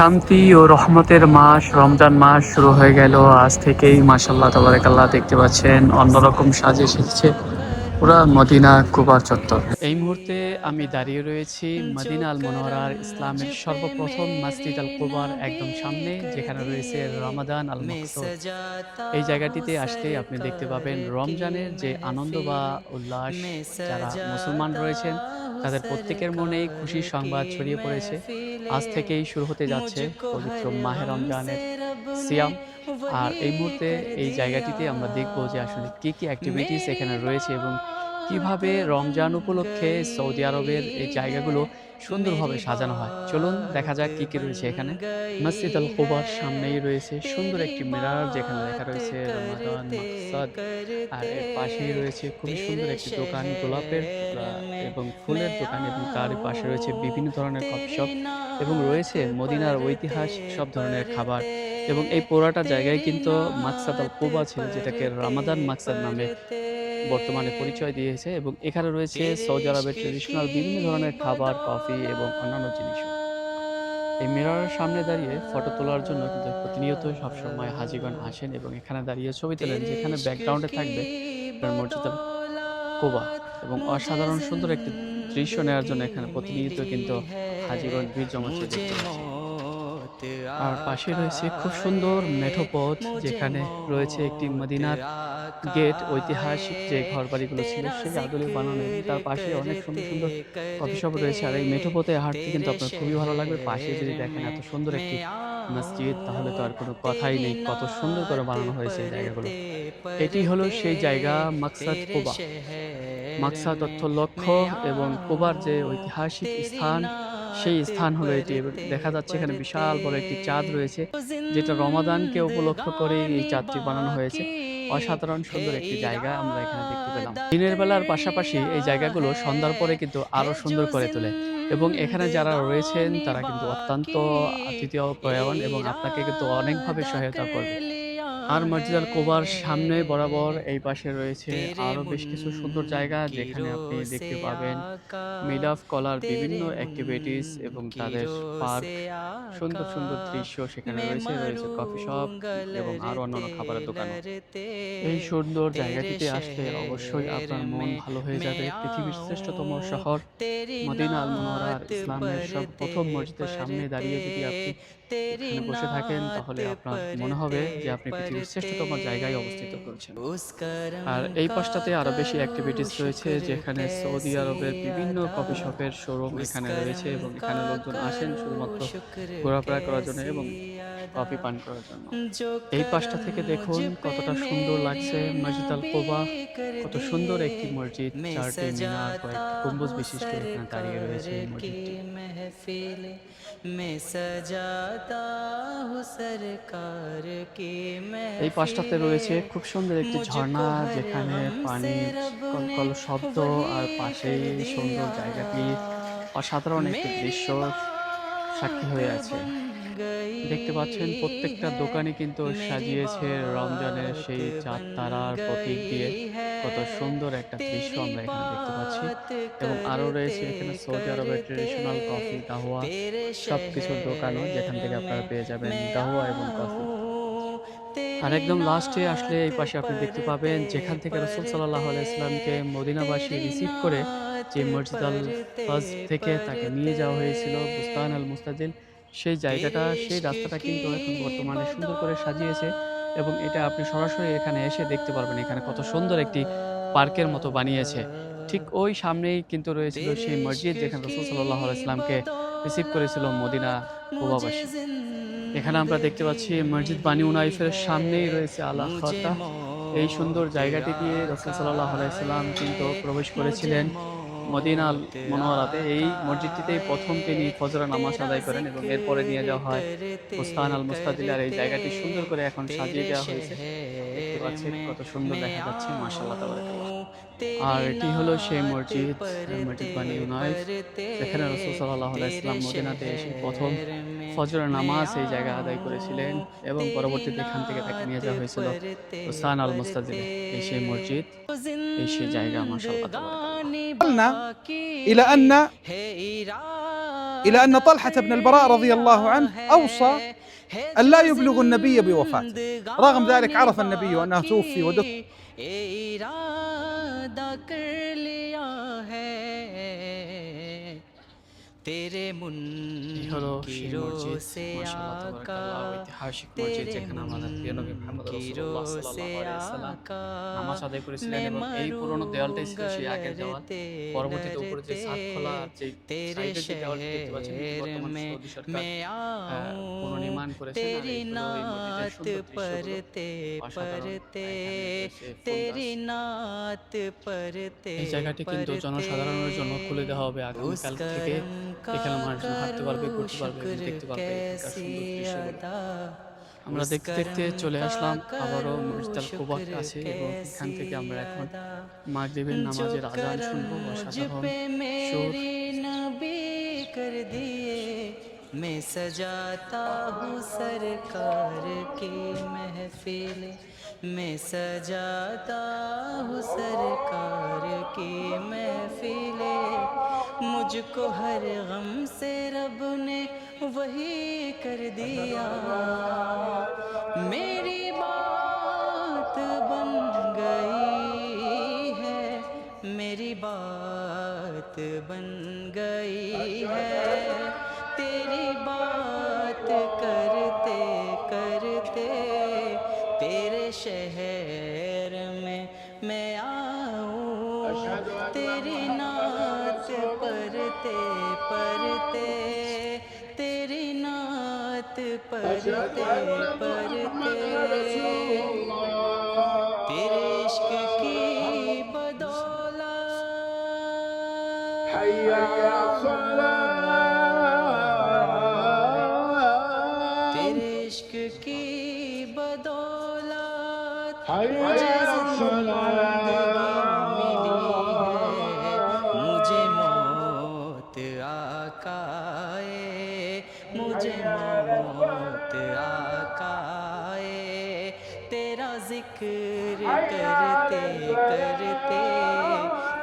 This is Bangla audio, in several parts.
শান্তি ও রহমতের মাস, রমজান মাস শুরু হয়ে গেল। আজ থেকেই মাসাল্লাহ তাবারাকাল্লাহ দেখতে পাচ্ছেন। অন্যরকম সাজে এসেছে পুরা মদিনা কুবার চত্বর। এই মুহূর্তে আমি দাঁড়িয়ে রয়েছি মদিনা আল মনোহরার ইসলামের সর্বপ্রথম মসজিদ আল কুবার একদম সামনে, যেখানে রয়েছে রমাদান আল এই জায়গাটিতে আসতে আপনি দেখতে পাবেন রমজানের যে আনন্দ বা উল্লাস, যারা মুসলমান রয়েছেন, তাদের প্রত্যেকের মনেই খুশির সংবাদ ছড়িয়ে পড়েছে। আজ থেকেই শুরু হতে যাচ্ছে পবিত্র মাহে রমজানের সিয়াম। আর এই মুহূর্তে এই জায়গাটিতে আমরা দেখব যে আসলে কি কি অ্যাক্টিভিটিস এখানে রয়েছে এবং কীভাবে রমজান উপলক্ষে সৌদি আরবের এই জায়গাগুলো সুন্দরভাবে সাজানো হয়? চলুন দেখা যাক কি কি রয়েছে এখানে। মসজিদ আল কোবার সামনেই রয়েছে সুন্দর একটি মিরার, যেখানে লেখা রয়েছে রমাদান মাকসাদ। আর এর পাশেই রয়েছে খুবই সুন্দর একটি দোকান, গোলাপের এবং ফুলের দোকান এবং তার পাশে রয়েছে বিভিন্ন ধরনের কফি এবং রয়েছে মদিনার ঐতিহাসিক সব ধরনের খাবার। এবং এই পুরাটা জায়গায় কিন্তু মাকসাদ আল কোবা ছিল, যেটাকে রামাদান মাকসাদ নামে বর্তমানে পরিচয় দিয়েছে এবং এখানে রয়েছে সৌদি আরবের ট্রেডিশনাল বিভিন্ন ধরনের খাবার কফি এবং অন্যান্য জিনিসও। এই মিররের সামনে দাঁড়িয়ে ফটো তোলার জন্য কিন্তু প্রতিনিয়ত সবসময় হাজিগণ আসেন এবং এখানে দাঁড়িয়ে ছবি তোলেন যেখানে ব্যাকগ্রাউন্ডে থাকবে আল কোবা এবং অসাধারণ সুন্দর একটি দৃশ্য নেওয়ার জন্য এখানে প্রতিনিয়ত কিন্তু হাজিগণ ভিড় জমাচ্ছে দেখতে পাচ্ছি। আর পাশে রয়েছে খুব সুন্দর মেঠো পথ যেখানে রয়েছে একটি মদিনার গেট ঐতিহাসিক যে ঘর বাড়িগুলো ছিল সেই আদলে বানানো তার পাশে অনেক সুন্দর সুন্দর কফি শপ রয়েছে। আর এই মেঠো পথে হাঁটতে কিন্তু আপনার খুবই ভালো লাগবে। পাশে যদি দেখেন এত সুন্দর একটি মসজিদ তাহলে তো আর কোনো কথাই নেই কত সুন্দর করে বানানো হয়েছে এই জায়গাগুলো। এটি হলো সেই জায়গা মাকসাদ কোবা। মাকসাদ অর্থ লক্ষ্য এবং কোবার যে ঐতিহাসিক স্থান সেই স্থান হলো এটি। দেখা যাচ্ছে এখানে বিশাল বড় একটি চাঁদ রয়েছে, যেটা রমাদানকে উপলক্ষ করে এই চাঁদটি বানানো হয়েছে। অসাধারণ সুন্দর একটি জায়গা আমরা এখানে দেখতে পেলাম। দিনের বেলার পাশাপাশি এই জায়গাগুলো সন্ধ্যার পরে কিন্তু আরও সুন্দর করে তোলে এবং এখানে যারা রয়েছেন তারা কিন্তু অত্যন্ত আতিথেয় প্রয়াণ এবং আপনাকে কিন্তু অনেকভাবে সহায়তা করবে। আর মসজিদ আল কোবার সামনে বরাবর এই পাশে রয়েছে আরও বেশ কিছু সুন্দর জায়গা যেখানে আপনি দেখতে পাবেন মিলাফ কলার বিভিন্ন অ্যাক্টিভিটিস এবং তাদের পার্ক। সুন্দর সুন্দর দৃশ্য সেখানে রয়েছে রয়েছে কফি শপ এবং আরও অন্যান্য খাবারের দোকান। এই সুন্দর জায়গাটিতে আসলে অবশ্যই আপনার মন ভালো হয়ে যাবে। পৃথিবীর শ্রেষ্ঠতম শহর মদিনা আল ইসলামের সব প্রথম মসজিদের সামনে দাঁড়িয়ে যদি আপনি বসে থাকেন তাহলে আপনার মনে হবে যে আপনি পৃথিবীর শ্রেষ্ঠতম জায়গায় অবস্থিত করছেন। আর এই পাশটাতে আরও বেশি অ্যাক্টিভিটিস রয়েছে যেখানে সৌদি আরবের বিভিন্ন কফি শপের শোরুম এখানে রয়েছে এবং এখানে লোকজন আসেন শুধুমাত্র ঘোরাফেরা করার জন্য এবং কফি পান করার জন্য। এই পাশটা থেকে দেখুন কতটা সুন্দর লাগছে মসজিদ আল কোবা কত সুন্দর একটি মসজিদ চারটি মিনার কয়েক গম্বুজ বিশিষ্ট এখানে দাঁড়িয়ে রয়েছে এই পাশটাতে রয়েছে খুব সুন্দর একটি ঝর্ণা যেখানে পানি কলকল শব্দ আর পাশেই সুন্দর জায়গাটি। অসাধারণ একটি দৃশ্য। সাক্ষী হয়ে আছে। দেখতে পাচ্ছেন, প্রত্যেকটা দোকানে কিন্তু সাজিয়েছে রমজানের সেই চাঁদ তারার প্রতীক দিয়ে। কত সুন্দর একটা দৃশ্য আমরা এখানে দেখতে পাচ্ছি। এবং আরও রয়েছে এখানে সৌদি আরবের ট্রেডিশনাল কফি কাহওয়া সব কিছুর দোকানও যেখান থেকে আপনারা পেয়ে যাবেন কাহওয়া এবং কফি আর একদম লাস্টে আসলে এই পাশে আপনি দেখতে পাবেন, যেখান থেকে রসুল সাল্লাহ ইসলামকে মদিনাবাসী রিসিভ করে যে মসজিদ আল ফাজ থেকে তাকে নিয়ে যাওয়া হয়েছিল বুস্তান আল মুস্তাজিল। সেই জায়গাটা সেই রাস্তাটা কিন্তু এখন বর্তমানে সুন্দর করে সাজিয়েছে এবং এটা আপনি সরাসরি এখানে এসে দেখতে পারবেন এখানে কত সুন্দর একটি পার্কের মতো বানিয়েছে। ঠিক ওই সামনেই কিন্তু রয়েছিল সেই মসজিদ যেখানে রসুল সাল্লাহ ইসলামকে রিসিভ করেছিল মদিনা কুবাবাসী এখানে আমরা দেখতে পাচ্ছি মসজিদ বানি উনাইফের সামনেই রয়েছে আল্লাহ এই সুন্দর জায়গাটি দিয়ে রসুল সাল্লাহ আলাইসাল্লাম কিন্তু প্রবেশ করেছিলেন। মদিনা আল মনোয়ারাতে এই মসজিদটিতে প্রথম তিনি ফজরা নামাজ আদায় করেন এবং এরপরে নিয়ে যাওয়া হয় মুস্তান আল মুস্তাদিলার এই জায়গাটি সুন্দর করে এখন সাজিয়ে দেওয়া হয়েছে। দেখতে পাচ্ছেন কত সুন্দর দেখা যাচ্ছে মাসাল্লাহ আর এটি হলো সেই মসজিদ মসজিদ বানি উনাইফ যেখানে রসুল সাল্লাহ আলাইসাল্লাম মদিনাতে এসে প্রথম ফজরের নামাজ এই জায়গায় আদায় করেছিলেন এবং পরবর্তীতে এখান থেকে তাকে নিয়ে যাওয়া হয়েছিল হুসান আল মুস্তাজিলে এই সেই মসজিদ এই সেই জায়গা মাসাল্লাহ وصلنا إلى أن إلى أن طلحة بن البراء رضي الله عنه أوصى أن لا يبلغ النبي بوفاته رغم ذلك عرف النبي أنه توفي ودفن ارادہ کر لیا ہے۔ তেরে মুন হলো ঐতিহাসিক মসজিদ যেখানে আমাদের প্রিয় নবী মুহাম্মদ রাসূলুল্লাহ সাল্লাল্লাহু আলাইহি সাল্লাম নামাজ আদায় করেছিলেন এবং এই পুরনো দেয়ালটাই ছিল নাত পরতে পরতে হ্যাঁ, হ্যাঁ, হ্যাঁ, তেরি নাত পরতে এই জায়গাটি কিন্তু জনসাধারণের জন্য খুলে দেওয়া হবে আগামীকাল থেকে। এখানে মানুষজন হাঁটতে পারবে ঘুরতে পারবে এবং দেখতে পারবে এখানকার সুন্দর দৃশ্যগুলো। আমরা দেখতে দেখতে চলে আসলাম আবারও মসজিদ কুবার কাছে এবং এখান থেকে আমরা এখন মাগরিবের নামাজের আজান শুনবো অসাধারণ पे সুর मेरी नबी कर दिए मैं सजाता हूँ सरकार की महफिल میں سجاتا ہوں سرکار کی محفلیں۔ مجھ کو ہر غم سے رب نے وہی کر دیا۔ میری بات بن گئی ہے۔ میری بات بن گئی ہے۔ ਪਰਤੇ ਪਰਤੇ ਤੇਰੀ ਨਾਤ ਪਰਤੇ ਪਰਤੇ। ਤੇਰੇ ਇਸ਼ਕ ਕੀ ਬਦੋਲਾ? ਹਯਾ مجھے موت آقائے، تیرا ذکر کرتے کرتے،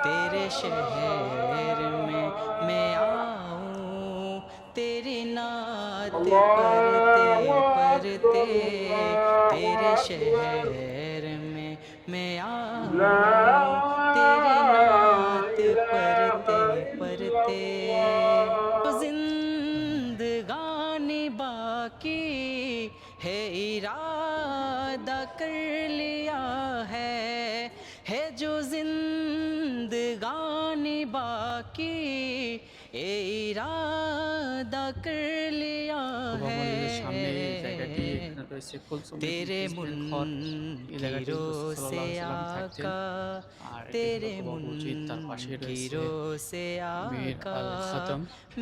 تیرے شہر میں میں آؤں تیری نعت پڑھتے پڑھتے، تیرے شہر میں میں آؤں۔ کی ہے ارادہ کر لیا ہے ہے جو زندگانی باقی اے ارادہ کر لیا রয়েছে কুলসুম তেরে মুন্কিরো সে আকা তেরে মুন্কিরো সে আকা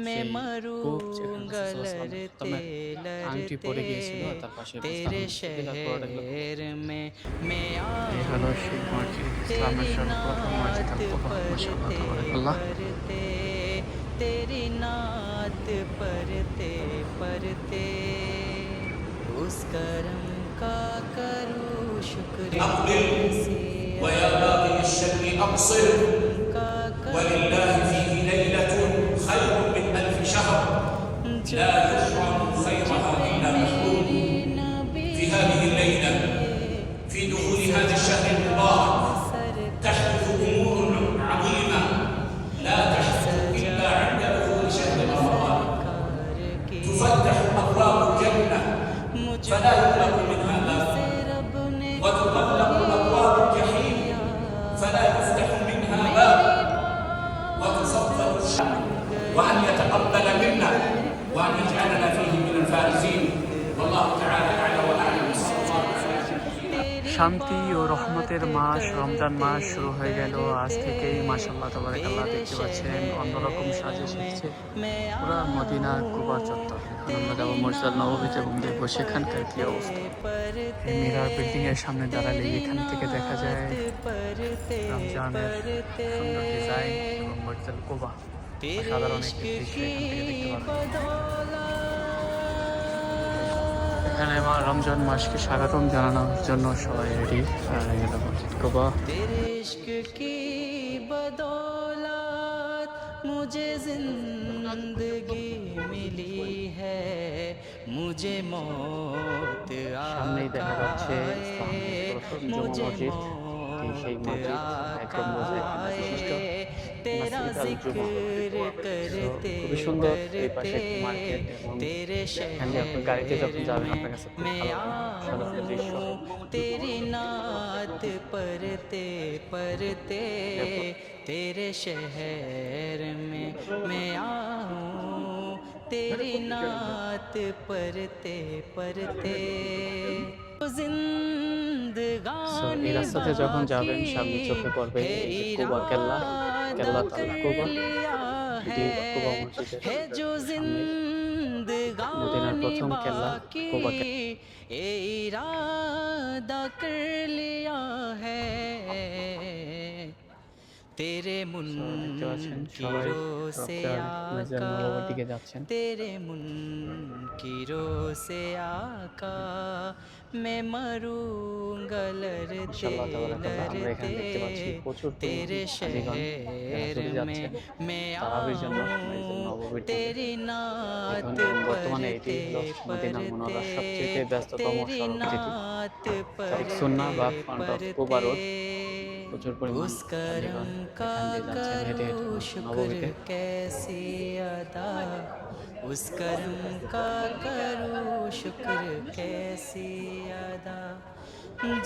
মে মরুঙ্গা লরতে তেরে শহর মে মে হলো শিব মসজিদ ইসলামের সর্বপ্রথম মসজিদ আল তেরি নাত পরতে পরতে उस करम का करूँ शुक्र ويا باغي الشر أبصر ولله فيه ليلة خير من ألف شهر لا يشعر خيرها إلا مخلوق في هذه শান্তি ও রহমতের মাস, রমজান মাস শুরু হয়ে গেল। আজ থেকেই মাসাল্লাহ তাবারাকাল্লাহ দেখতে পাচ্ছেন অন্যরকম সাজে এসেছে পুরা মদিনা কুবার চত্বর। সামনে এখান থেকে দেখা যায় সাধারণ থেকে এখানে রমজান মাসকে স্বাগতম জানানোর জন্য সবাই রেডি জিন্দগি মিলি সামনেই দেখা যাচ্ছে সেই মসজিদ मुझे मौत সামনেই দেখা যাচ্ছে आए মুঝে मौत তেরি आए সেই মসজিদ तेरे शहर में मैं आऊं तेरी नात परते परते तेरे So, এই রাস্তাতে যখন যাবেন সামনে চোখে পড়বে এই যে কুবা কেল্লা আজকে আল্লাহ তাআলা করব এটি। কোবা মসজিদের মদিনার প্রথম কেল্লা কোবা এই রাদা কর লিয়া হ্যায় তেরে মুন কিরো সে আকা তেরে মুন কিরো সে আকা মে মরুঙ্গলর তেলর তেরে শহর মে মে আউঁ তেরি নাত পরতে পরতে তেরি নাত পরতে পরতে প্রচুর পরিমাণ হেঁটে হেঁটে নবমীতে اس کرم کا کرو شکر کیسے ادا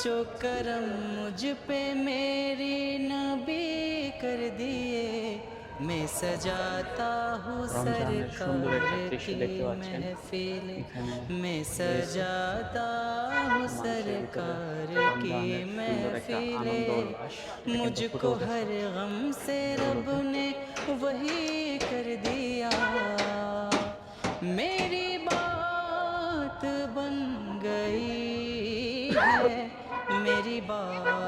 جو کرم مجھ پہ میری نبی کر دیے میں سجاتا ہوں سرکار کی محفل۔ میں سجاتا ہوں سرکار کی محفل۔ مجھ کو ہر غم سے رب نے وہی کر دیا۔ میری بات بن گئی ہے۔ میری بات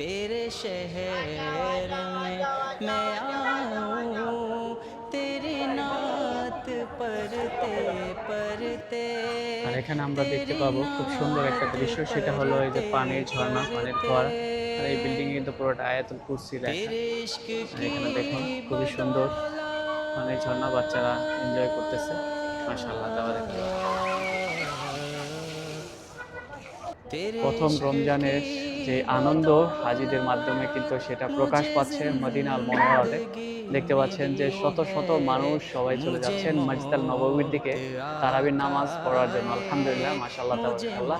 तेरे शहर में मैं आऊं तेरी नात परते परते আর এখানে আমরা দেখতে পাবো খুব সুন্দর একটা দৃশ্য সেটা হলো এই যে পানির ঝর্ণা পানির ফোয়ারা আর এই বিল্ডিং এ কিন্তু পুরোটা আয়াতুল কুরসি লেখা तेरे इश्क আর এখানে দেখুন की খুবই সুন্দর बदौलत পানির ঝর্ণা বাচ্চারা এনজয় করতেছে মাশাআল্লাহ তাবারাকাল্লাহ तेरे প্রথম इश्क রমজানের की যে আনন্দ হাজিদের মাধ্যমে কিন্তু সেটা প্রকাশ পাচ্ছে মদিনা আল মনোহরাতে দেখতে পাচ্ছেন যে শত শত মানুষ সবাই চলে যাচ্ছেন মসজিদ আল নববীর দিকে। তারাবির নামাজ পড়ার জন্য। আলহামদুলিল্লাহ মাসাল্লাহ তাবারাকাল্লাহ।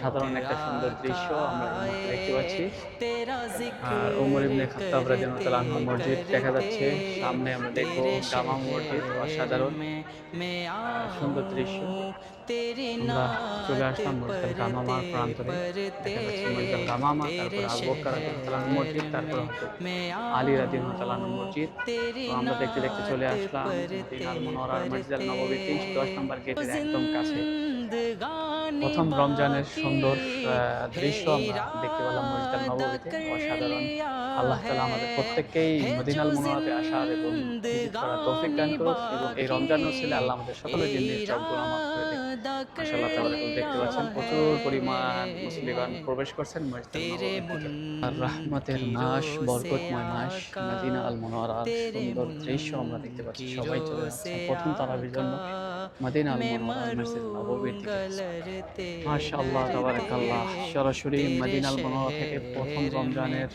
সাধারণ একটা সুন্দর দৃশ্য আমরা দেখতে পাচ্ছি। আর ওমর ইবনে খাত্তাব রাদিয়াল্লাহু মসজিদ দেখা যাচ্ছে। সামনে আমরা দেখব জামা মসজিদ অসাধারণ। সুন্দর দৃশ্য। আমরা দেখতে দেখতে চলে প্রথম রমজানের সুন্দর দৃশ্য আমরা দেখতে পেলাম মসজিদ আল নববীতে অসাধারণ। আল্লাহ তালা আমাদের প্রত্যেককেই মদিনাল মনোহরাতে আসার এবং করার তৌফিক দান করুক এবং এই রমজান ছিল আল্লাহ আমাদের সকলের জন্য সব করে দেখতে পাচ্ছেন প্রচুর পরিমাণ প্রবেশ করছেন আর রহমতের মাস বরকতময় মাস মদিনা আল সুন্দর দৃশ্য আমরা দেখতে পাচ্ছি। সবাই চলে যাচ্ছে প্রথম তারাবির জন্য। মদিনা আল মনোহরার মসজিদ নববীর দিকে মাশাআল্লাহ তাবারাকাল্লাহ সরাসরি মদিনা আল মনোহরা থেকে প্রথম রমজানের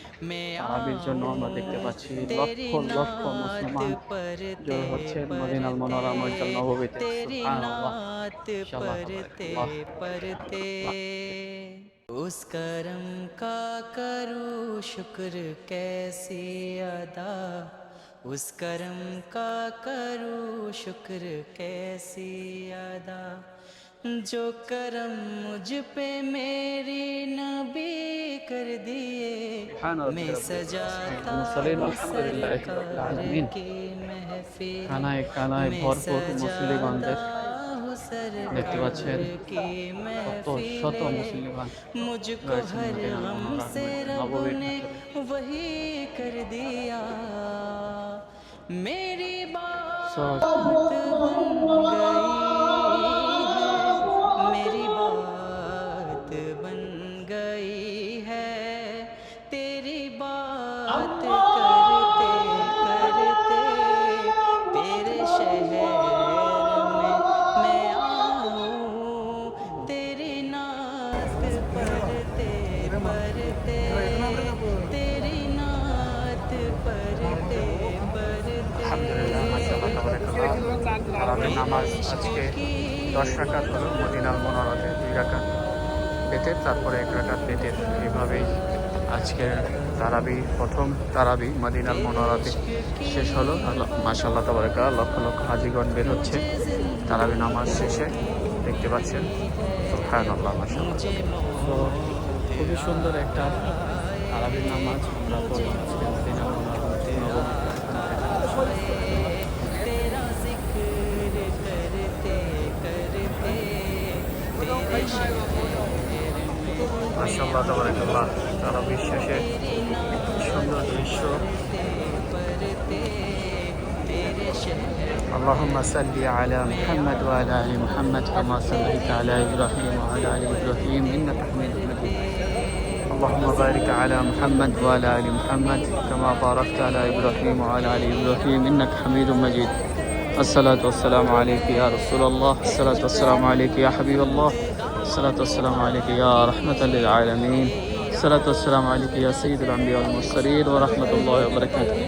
তারাবির জন্য আমরা দেখতে পাচ্ছি লক্ষ লক্ষ মুসলমান জড়ো হচ্ছে মদিনা আল মনোহরা মসজিদ আল নববীতে तेरी সুবহানাল্লাহ नात इंशाअल्लाह परते तबारक परते उस करम का करूँ शुक्र कैसी अदा उस करम का करूँ शुक्र कैसी अदा जो करम मुझ पे मेरे नबी कर दिए मैं सजाता দেখতে পাচ্ছেন কত শত মুসলিমান মুঝকো হর হাম সে রব ने वही कर दिया میری بات بن گئی میری بات بن گئی ہے۔ تیری بات নামাজ আজকে দশ রাকাত হলো মদিনার মনোরথে দুই রাকাত পেতের তারপরে এক রাকাত পেতের এইভাবেই আজকের তারাবি, প্রথম তারাবি মদিনার মনোরথে শেষ হলো। মাশাল্লাহ তাবারাকা লক্ষ লক্ষ হাজিগণ বের হচ্ছে। তারাবি নামাজ শেষে দেখতে পাচ্ছেন। সুবহান আল্লাহ মাশাল্লাহ তো খুবই সুন্দর একটা তারাবি নামাজ আমরা মাশাআল্লাহ তাবারাকাল্লাহ তারা বিশ্বাসে সুন্দর দৃশ্য اللهم صل على محمد وعلى ال محمد كما صليت على ابراهيم وعلى ال ابراهيم انك حميد مجيد اللهم بارك على محمد وعلى ال محمد كما باركت على ابراهيم وعلى ال ابراهيم انك حميد مجيد الصلاة والسلام عليك يا رسول الله الصلاة والسلام عليك يا حبيب الله الصلاة والسلام عليك يا رحمة للعالمين. الصلاة والسلام عليك يا سيد الأنبياء والمرسلين ورحمة الله وبركاته.